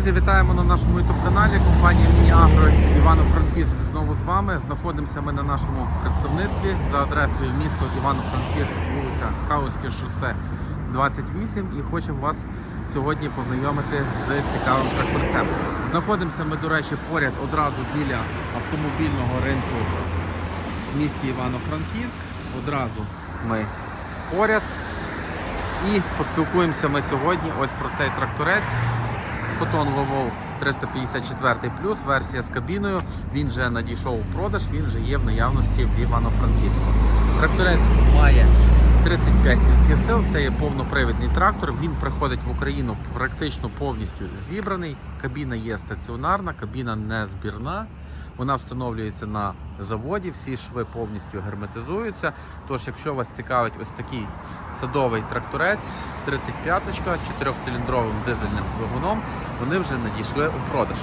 Друзі, вітаємо на нашому youtube каналі компанія Мініагро Івано-Франківськ знову з вами. Знаходимося ми на нашому представництві за адресою місто Івано-Франківськ, вулиця Каузьке шосе 28 і хочемо вас сьогодні познайомити з цікавим тракторцем. Знаходимося ми, до речі, поряд одразу біля автомобільного ринку в місті Івано-Франківськ. Одразу ми поряд. І поспілкуємося ми сьогодні ось про цей тракторець. Фотон Ловол 354 плюс, версія з кабіною. Він вже надійшов у продаж, він вже є в наявності в Івано-Франківську. Тракторець має 35 кінських сил, це є повнопривідний трактор. Він приходить в Україну практично повністю зібраний. Кабіна є стаціонарна, кабіна не збірна. Вона встановлюється на заводі, всі шви повністю герметизуються. Тож, якщо вас цікавить ось такий садовий тракторець, 35-ка, 4-циліндровим дизельним двигуном, вони вже надійшли у продаж.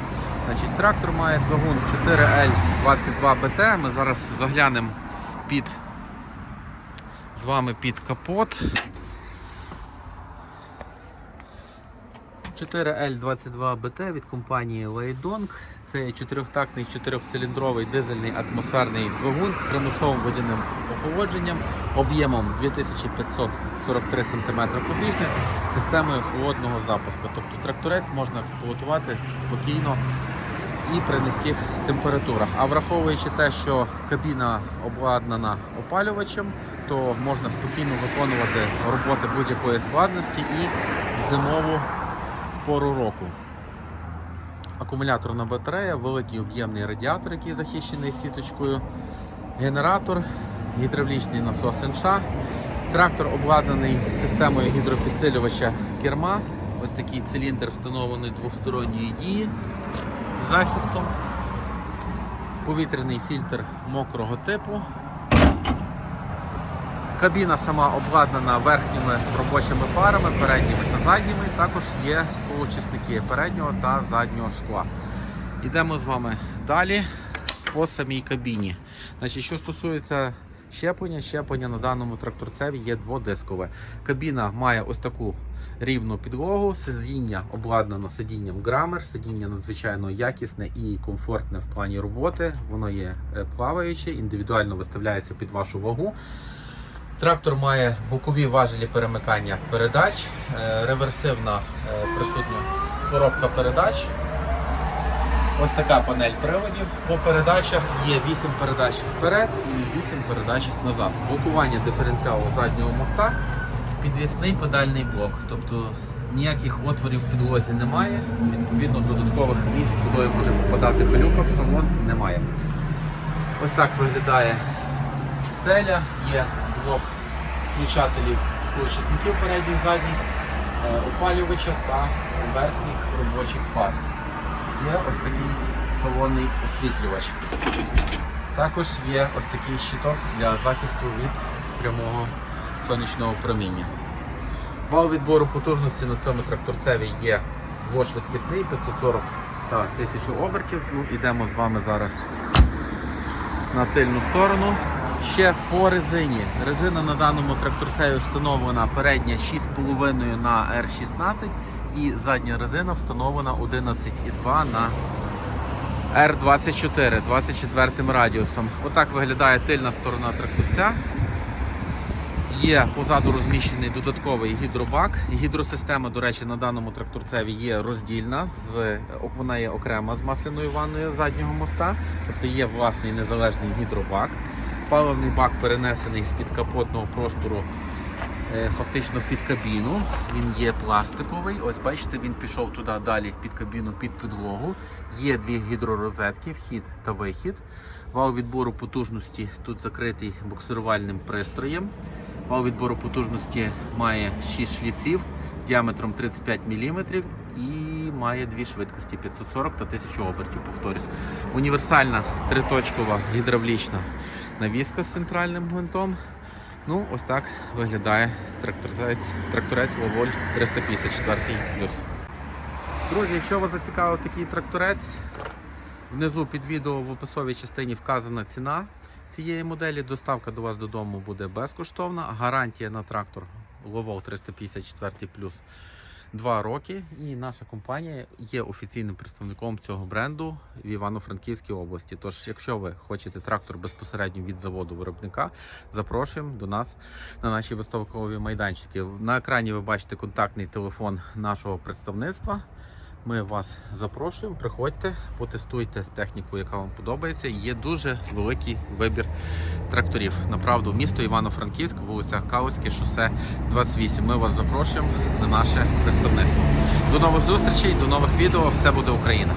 Значить, Трактор має двигун 4L22BT. Ми зараз заглянемо під з вами під капот. 4L22BT від компанії Weidong. Це чотирьохтактний чотирьохциліндровий дизельний атмосферний двигун з примусовим водяним охолодженням, об'ємом 2543 см кубічних, системою холодного запуску. Тобто тракторець можна експлуатувати спокійно і при низьких температурах. А враховуючи те, що кабіна обладнана опалювачем, то можна спокійно виконувати роботи будь-якої складності і зимову пору року. Акумуляторна батарея, великий об'ємний радіатор, який захищений сіточкою, генератор, гідравлічний насос НШ. Трактор обладнаний системою гідропідсилювача керма. Ось такий циліндр встановлений двосторонньої дії з захистом. Повітряний фільтр мокрого типу. Кабіна сама обладнана верхніми робочими фарами, передніми задніми. Також є склоочисники переднього та заднього скла. Йдемо з вами далі по самій кабіні. Значить, Що стосується щеплення, щеплення на даному тракторцеві є дводискове. Кабіна має ось таку рівну підлогу, сидіння обладнано сидінням Грамер, сидіння надзвичайно якісне і комфортне в плані роботи. Воно є е, плаваюче, індивідуально виставляється під вашу вагу. Трактор має бокові важелі перемикання передач, е, реверсивна е, присутня коробка передач. Ось така панель приводів. По передачах є 8 передач вперед і 8 передач назад. Блокування диференціалу заднього моста, підвісний педальний блок. Тобто ніяких отворів в підлозі немає. Відповідно, додаткових місць, куди може попадати пилюка в салон немає. Ось так виглядає стеля, є блок включателів склоочисників передніх задніх, е, опалювача та верхніх робочих фар. Є ось такий салонний освітлювач. Також є ось такий щиток для захисту від прямого сонячного проміння. Вал відбору потужності на цьому тракторцеві є двошвидкісний 540 та 1000 обертів. Ну, Ідемо з вами зараз на тильну сторону. Ще по резині. Резина на даному тракторцеві встановлена передня 6,5 на R16 і задня резина встановлена 11,2 на R24 24 радіусом. Отак виглядає тильна сторона тракторця. Є позаду розміщений додатковий гідробак. Гідросистема, до речі, на даному тракторцеві є роздільна, з, вона є окрема з масляною ванною заднього моста, тобто є власний незалежний гідробак. Паливний бак перенесений з під капотного простору е, фактично під кабіну. Він є пластиковий. Ось бачите, він пішов туди далі під кабіну, під підлогу. Є дві гідророзетки, вхід та вихід. Вал відбору потужності тут закритий буксирувальним пристроєм. Вал відбору потужності має 6 шліців діаметром 35 мм і має дві швидкості 540 та 1000 обертів. Повторюсь. Універсальна триточкова гідравлічна навіска з центральним гвинтом. Ну, ось так виглядає тракторець, тракторець Ловоль 354 Друзі, якщо вас зацікавив такий тракторець, внизу під відео в описовій частині вказана ціна цієї моделі. Доставка до вас додому буде безкоштовна. Гарантія на трактор Ловол 354 два роки, і наша компанія є офіційним представником цього бренду в Івано-Франківській області. Тож, якщо ви хочете трактор безпосередньо від заводу виробника, запрошуємо до нас на наші виставкові майданчики. На екрані ви бачите контактний телефон нашого представництва. Ми вас запрошуємо, приходьте, потестуйте техніку, яка вам подобається. Є дуже великий вибір тракторів. Направду, місто Івано-Франківськ, вулиця Калузьке, шосе 28. Ми вас запрошуємо на наше представництво. До нових зустрічей, до нових відео. Все буде Україна!